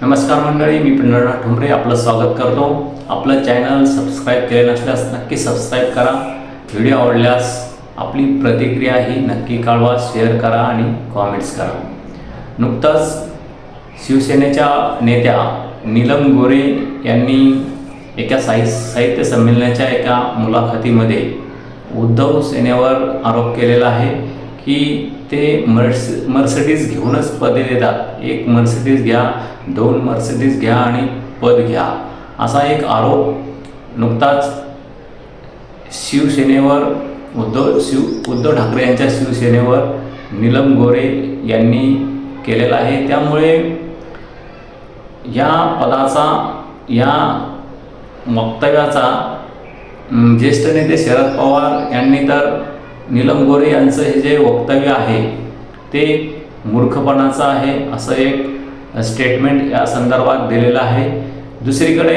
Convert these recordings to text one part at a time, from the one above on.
नमस्कार मंडळी मी पंढरनाथ ठुमरे आपलं स्वागत करतो. आपलं चॅनल सबस्क्राईब केले नसल्यास नक्की सबस्क्राईब करा. व्हिडिओ आवडल्यास आपली प्रतिक्रिया ही नक्की कळवा शेअर करा आणि कॉमेंट्स करा. नुकताच शिवसेनेच्या नेत्या नीलम गोरे यांनी एका साहि साहित्य संमेलनाच्या एका मुलाखतीमध्ये उद्धव सेनेवर आरोप केलेला आहे की ते मर्स मर्सिडीज घेऊनच पदे देतात. एक मर्सिडीज घ्या दोन मर्सिडीज घ्या आणि पद घ्या. असा एक आरोप नुकताच शिवसेनेवर उद्धव शिव उद्धव ठाकरे यांच्या शिवसेनेवर नीलम गोरे यांनी केलेला आहे. त्यामुळे या पदाचा या वक्तव्याचा ज्येष्ठ नेते शरद पवार यांनी तर नीलम गोरे यांचं हे जे वक्तव्य आहे ते मूर्खपणाचा आहे असं एक स्टेटमेंट या संदर्भात दिलेलं आहे. दुसरीकडे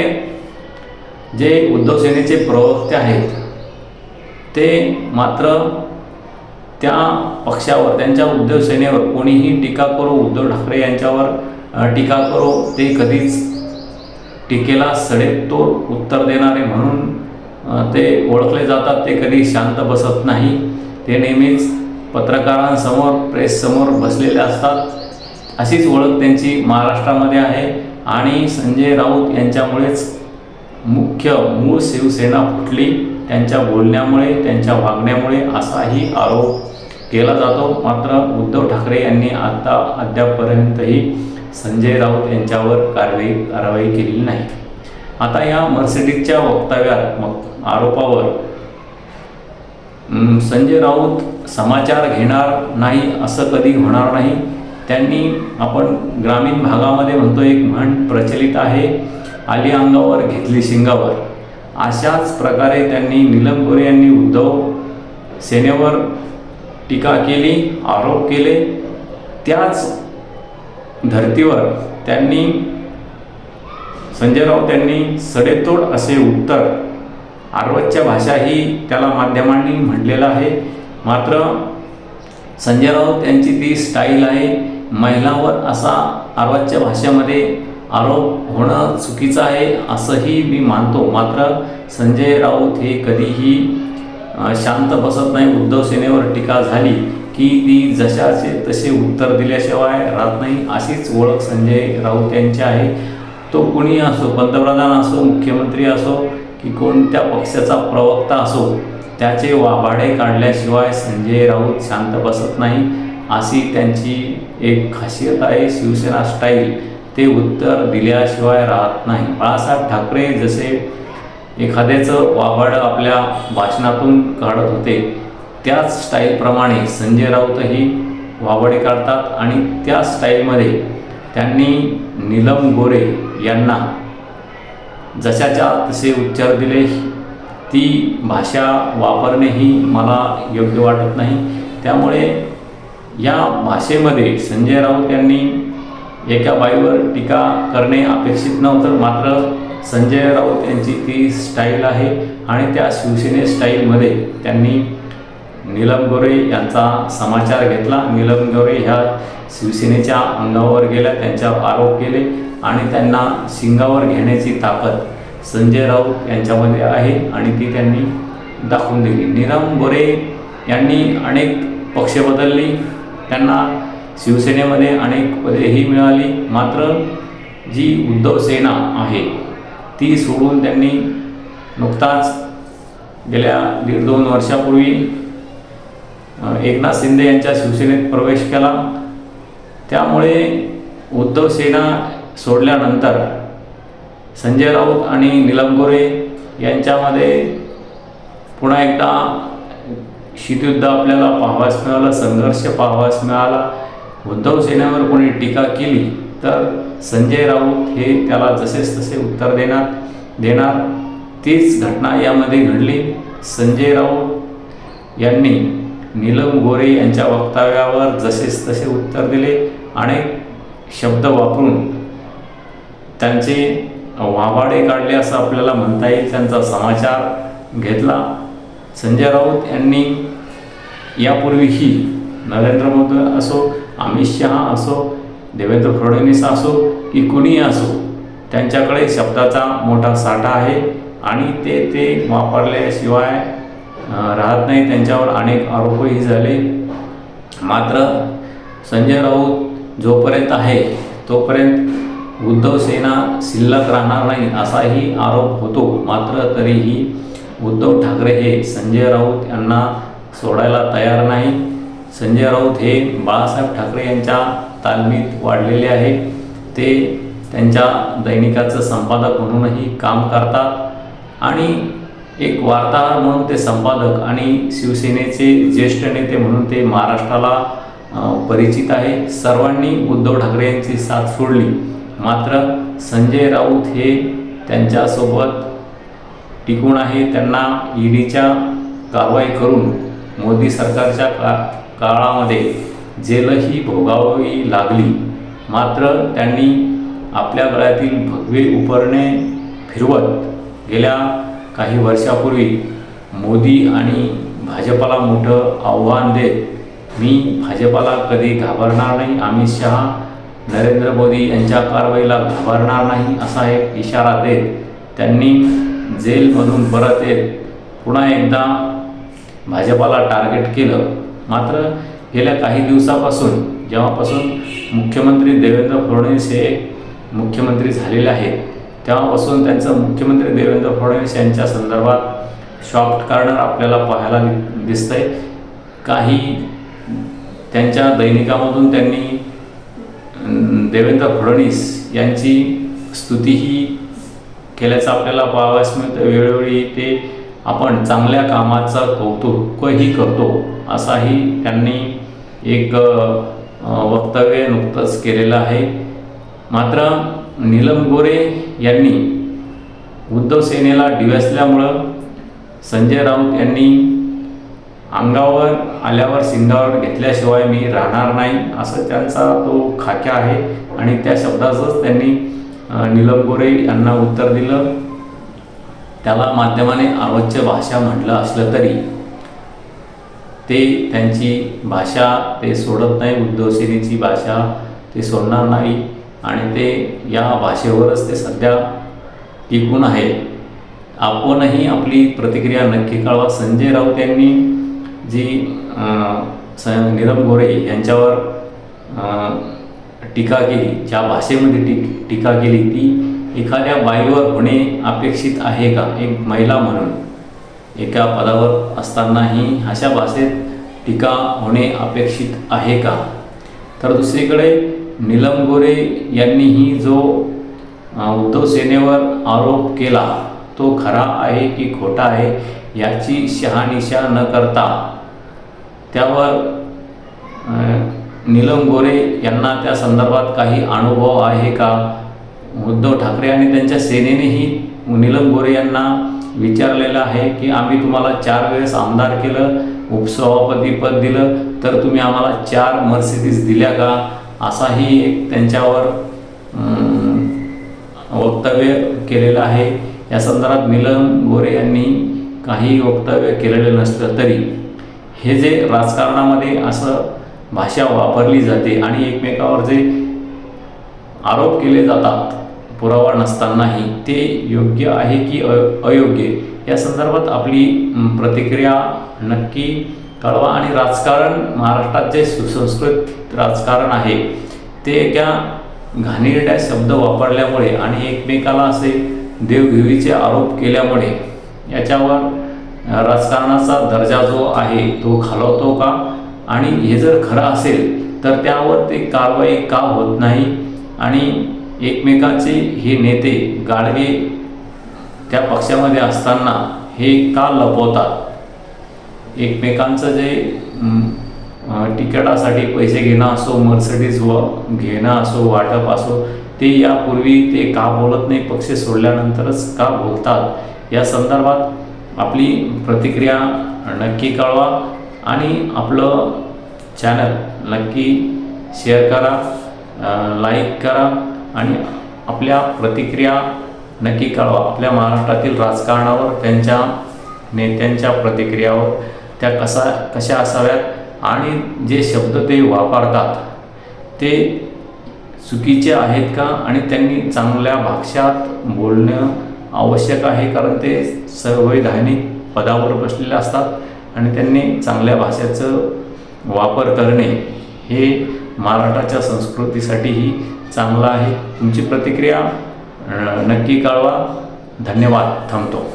जे उद्धव सेनेचे प्रवक्ते आहेत ते मात्र त्या पक्षावर त्यांच्या उद्धव सेनेवर कोणीही टीका करो उद्धव ठाकरे यांच्यावर टीका करो ते कधीच टीकेला सडेतोड उत्तर देणारे म्हणून ते ओळखले जातात ते कधी शांत बसत नाही. ते नेहमीच पत्रकारांसमोर प्रेससमोर बसलेले असतात. अशीच ओळख त्यांची महाराष्ट्रामध्ये आहे. आणि संजय राऊत यांच्यामुळेच मुख्य मूळ शिवसेना फुटली. त्यांच्या बोलण्यामुळे त्यांच्या वागण्यामुळे असाही आरोप केला जातो. मात्र उद्धव ठाकरे यांनी आता अद्यापपर्यंतही संजय राऊत यांच्यावर कारवाई कारवाई केलेली नाही. आता या मर्सिडीजच्या वक्तव्यात मग आरोपावर संजय राऊत समाचार घेणार नाही असं कधी होणार नाही. त्यांनी आपण ग्रामीण भागामध्ये म्हणतो एक म्हण प्रचलित आहे आली अंगावर घेतली शिंगावर. अशाच प्रकारे त्यांनी नीलम गोरे यांनी उद्धव सेनेवर टीका केली आरोप केले. त्याच धर्तीवर त्यांनी संजय राऊत यांनी सडेतोड असे उत्तर आर्वतच्या भाषा ही त्याला माध्यमांनी म्हटलेलं आहे. मात्र संजय राऊत यांची ती स्टाईल आहे महिलांवर असा आरवाच्या भाषेमध्ये आरोप होणं चुकीचं आहे असंही मी मानतो. मात्र संजय राऊत हे कधीही शांत बसत नाही. उद्धव सेनेवर टीका झाली की ती जशाचे तसे उत्तर दिल्याशिवाय राहत नाही अशीच ओळख संजय राऊत यांची आहे. तो कुणी असो पंतप्रधान असो मुख्यमंत्री असो की कोणत्या पक्षाचा प्रवक्ता असो त्याचे वाभाडे काढल्याशिवाय संजय राऊत शांत बसत नाही अशी त्यांची एक खासियत आहे शिवसेना स्टाईल ते उत्तर दिल्याशिवाय राहत नाही. बाळासाहेब ठाकरे जसे एखाद्याचं वाभाडं आपल्या भाषणातून काढत होते त्याच स्टाईलप्रमाणे संजय राऊतही वाभाडे काढतात आणि त्या स्टाईलमध्ये त्यांनी नीलम गोरे यांना जशाच्या तसे उच्चार दिले ती भाषा वापरणेही मला योग्य वाटत नाही. त्यामुळे या भाषेमध्ये संजय राऊत यांनी एका बाईवर टीका करणे अपेक्षित नव्हतं मात्र संजय राऊत यांची ती स्टाईल आहे आणि त्या शिवसेने स्टाईलमध्ये त्यांनी नीलम गोरे यांचा समाचार घेतला. नीलम गोरे ह्या शिवसेनेच्या अंगावर गेल्या त्यांच्यावर आरोप केले. आणि त्यांना शिंगावर घेण्याची ताकद संजय राऊत यांच्यामध्ये आहे आणि ती त्यांनी दाखवून दिली. नीरम गोरे यांनी अनेक पक्ष बदलली. त्यांना शिवसेनेमध्ये अनेक पदेही मिळाली. मात्र जी उद्धव सेना आहे ती सोडून त्यांनी नुकताच गेल्या दीड दोन वर्षापूर्वी एकनाथ शिंदे यांच्या शिवसेनेत प्रवेश केला. त्यामुळे उद्धव सेना सोडल्यानंतर संजय राऊत आणि नीलम गोरे यांच्यामध्ये पुन्हा एकदा शीतयुद्ध आपल्याला पाहावास मिळालं संघर्ष पाहावास मिळाला. उद्धव सेनेवर कोणी टीका केली तर संजय राऊत हे त्याला जसेच तसे उत्तर देणार देणार. तीच घटना यामध्ये घडली. संजय राऊत यांनी नीलम गोरे यांच्या वक्तव्यावर जसेच तसे उत्तर दिले अनेक शब्द वापरून त्यांचे वाभाडे काढले असं आपल्याला म्हणता येईल. त्यांचा समाचार घेतला. संजय राऊत यांनी यापूर्वीही नरेंद्र मोदी असो अमित शहा असो देवेंद्र फडणवीस असो की कुणीही असो त्यांच्याकडे शब्दाचा मोठा साठा आहे आणि ते ते वापरल्याशिवाय राहत नाही. त्यांच्यावर अनेक आरोपही झाले. मात्र संजय राऊत जोपर्यंत आहे तोपर्यंत उद्धव सेना शिल्लक राहणार नाही असाही आरोप होतो. मात्र तरीही उद्धव ठाकरे हे संजय राऊत यांना सोडायला तयार नाही. संजय राऊत हे बाळासाहेब ठाकरे यांच्या तालमीत वाढलेले आहे ते त्यांच्या दैनिकाचं संपादक म्हणूनही काम करतात. आणि एक वार्ताहर म्हणून ते संपादक आणि शिवसेनेचे ज्येष्ठ नेते म्हणून ते महाराष्ट्राला परिचित आहे सर्वांनी उद्धव ठाकरे यांची साथ सोडली. मात्र संजय राऊत हे त्यांच्यासोबत टिकून आहे. त्यांना ईडीच्या कारवाई करून मोदी सरकारच्या का काळामध्ये जेलही भोगावी लागली. मात्र त्यांनी आपल्या गळ्यातील भगवे उपरणे फिरवत गेल्या काही वर्षापूर्वी मोदी आणि भाजपाला मोठं आव्हान देत. मी भाजपाला कधी घाबरणार नाही. अमित शहा नरेंद्र मोदी यांच्या कारवाईला घाबरणार नाही असा एक इशारा देत त्यांनी जेलमधून परत येत पुन्हा एकदा भाजपाला टार्गेट केलं. मात्र गेल्या काही दिवसापासून जेव्हापासून मुख्यमंत्री देवेंद्र फडणवीस हे मुख्यमंत्री झालेले आहेत तेव्हापासून त्यांचं मुख्यमंत्री देवेंद्र फडणवीस यांच्या संदर्भात शॉफ्ट कॉर्नर आपल्याला पाहायला दि- दिसतंय. काही त्यांच्या दैनिकामधून त्यांनी देवेंद्र फडणवीस यांची स्तुतीही केल्याचं आपल्याला पाहावयास मिळतं. वेळोवेळी ते आपण चांगल्या कामाचं कौतुकही करतो असाही त्यांनी एक वक्तव्य नुकतंच केलेलं आहे. मात्र नीलम गोरे यांनी उद्धव सेनेला डिवसल्यामुळं संजय राऊत यांनी अंगावर आल्यावर सिंगावर घेतल्याशिवाय मी राहणार नाही असं त्यांचा तो खाक्या आहे. आणि त्या शब्दाचंच त्यांनी नीलम गोरे यांना उत्तर दिलं. त्याला माध्यमाने अवच्य भाषा म्हटलं असलं तरी ते त्यांची भाषा ते सोडत नाही उद्धवसेनेची भाषा ते सोडणार नाही. आणि ते या भाषेवरच ते सध्या टिकून आहे. आपणही आपली प्रतिक्रिया नक्की कळवा. संजय राऊत यांनी जी स नीरव गोरे यांच्यावर टीका केली. ज्या भाषेमध्ये टी टीका केली ती एखाद्या बाईवर होणे अपेक्षित आहे का? एक महिला म्हणून. एका पदावर असतानाही अशा भाषेत टीका होणे अपेक्षित आहे का? तर दुसरीकडे नीलम गोरे यांनीही जो उद्धव सेनेवर आरोप केला तो खरा आहे की खोटा आहे याची शहानिशा न करता त्यावर नीलम गोरे यांना त्या संदर्भात काही अनुभव आहे का? उद्धव ठाकरे आणि त्यांच्या सेनेनेही नीलम गोरे यांना विचारलेलं आहे की आम्ही तुम्हाला चार वेळेस आमदार केलं उपसभापतीपद दिलं तर तुम्ही आम्हाला चार मर्सिडीज दिल्या का? असाही एक त्यांच्यावर वक्तव्य केलेलं आहे. या संदर्भात नीलम गोरे यांनी काही वक्तव्य केलेलं नसलं तरी हे जे राजकारणामध्ये असं भाषा वापरली जाते आणि एकमेकावर जे आरोप केले जातात पुरावा नसतानाही ते योग्य आहे की अ- अयोग्य? या संदर्भात आपली प्रतिक्रिया नक्की कळवा आणि राजकारण महाराष्ट्रात जे सुसंस्कृत राजकारण आहे. ते एका घाणेरड्या शब्द वापरल्यामुळे आणि एकमेकाला असे देवघेवीचे आरोप केल्यामुळे याच्यावर राजकारणाचा दर्जा जो आहे तो खालवतो का? आणि हे जर खरं असेल तर त्यावर ते कारवाई का होत नाही? आणि एकमेकाचे हे नेते गाडगे त्या पक्षामध्ये असताना हे का लपवतात? एकमेकांचं जे तिकिटासाठी पैसे घेणं असो मर्सडीज व घेणं असो वाटप असो ते यापूर्वी ते का बोलत नाही? पक्ष सोडल्यानंतरच का बोलतात या संदर्भात आपली प्रतिक्रिया नक्की कळवा आणि आपलं चॅनल नक्की शेअर करा लाईक करा आणि आपल्या प्रतिक्रिया नक्की कळवा. आपल्या महाराष्ट्रातील राजकारणावर त्यांच्या नेत्यांच्या प्रतिक्रियावर त्या कसा कशा असाव्यात आणि जे शब्द ते वापरतात ते चुकीचे आहेत का आणि त्यांनी चांगल्या भाषात बोलणं आवश्यक आहे कारण ते संवैधानिक पदावर बसलेले असतात आणि त्यांनी चांगल्या भाषेचं वापर करणे हे महाराष्ट्राच्या संस्कृतीसाठीही चांगलं आहे. तुमची प्रतिक्रिया नक्की कळवा. धन्यवाद. थांबतो.